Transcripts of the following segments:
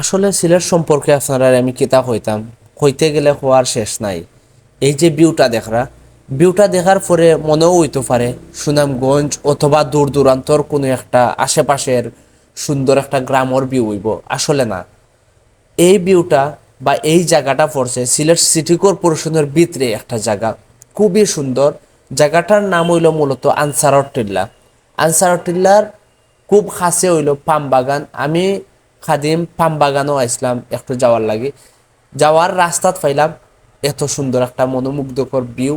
আসলে সিলেট সম্পর্কে আপনারা আমি কিতাব হইতাম হইতে গেলে হওয়ার শেষ নাই। এই যে ভিউটা দেখরা, ভিউটা দেখার পরে মনেও হইতে পারে সুনামগঞ্জ অথবা দূর দূরান্তর কোনো একটা আশেপাশের সুন্দর একটা গ্রামর ভিউ হইব। আসলে না। এই ভিউটা বা এই জায়গাটা পড়ছে সিলেট সিটি কর্পোরেশনের ভিতরে একটা জায়গা। খুবই সুন্দর। জায়গাটার নাম হইল মূলত আনসারর টিল্লা আনসারর টিল্লার খুব কাছে হইল পাম বাগান। আমি খাদিম পাম বাগানও আসলাম একটু যাওয়ার লাগে। যাওয়ার রাস্তাত পাইলাম এত সুন্দর একটা মনোমুগ্ধকর ভিউ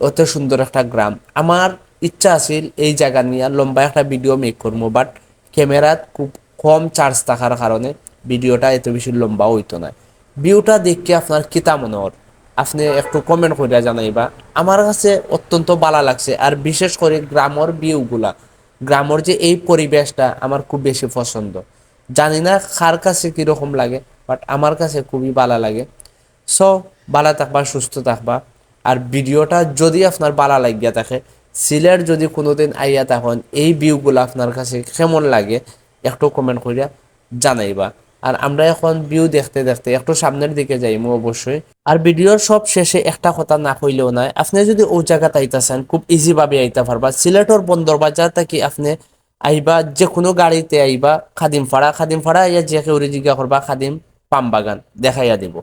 অত সুন্দর একটা গ্রাম। আমার ইচ্ছা আছিল এই জায়গা নিয়ে লম্বা একটা ভিডিও মেক করব বাট ক্যামেরাত খুব কম চার্জ থাকার কারণে ভিডিওটা এত বেশি লম্বা হইতো না। ভিউটা দেখে আপনার কিতা মনে হর আপনি একটু কমেন্ট করে জানাইবা। আমার কাছে অত্যন্ত ভালো লাগছে, আর বিশেষ করে গ্রামর ভিউগুলা গ্রামর যে এই পরিবেশটা আমার খুব বেশি পছন্দ। জানি না কার কাছে কীরকম লাগে বাট আমার কাছে খুবই ভালো লাগে। সো ভালো থাকবা, সুস্থ থাকবা। আর ভিডিওটা যদি আপনার ভালো লাগিয়া থাকে সিলেট যদি কোনোদিন আইয়া তখন এই ভিউগুলো আপনার কাছে কেমন লাগে, একটু কমেন্ট করিয়া জানাইবা। আর আমরা এখন ভিউ দেখতে দেখতে একটু সামনের দিকে যাইমু অবশ্যই। আর ভিডিওর সব শেষে একটা কথা না কইলেও নাই আপনি যদি ও জায়গাতে আইতাছেন, খুব ইজি ভাবে আইতা পারবা। সিলেটর বন্দর বাজার থেকে আপনি আইবা যে কোনো গাড়িতে আইবা, খাদিম ফাড়া খাদিম ফাড়া, ইয়া যে কেউ জিজ্ঞা করবা, খাদিম পাম বাগান, দেখাইয়া দিব।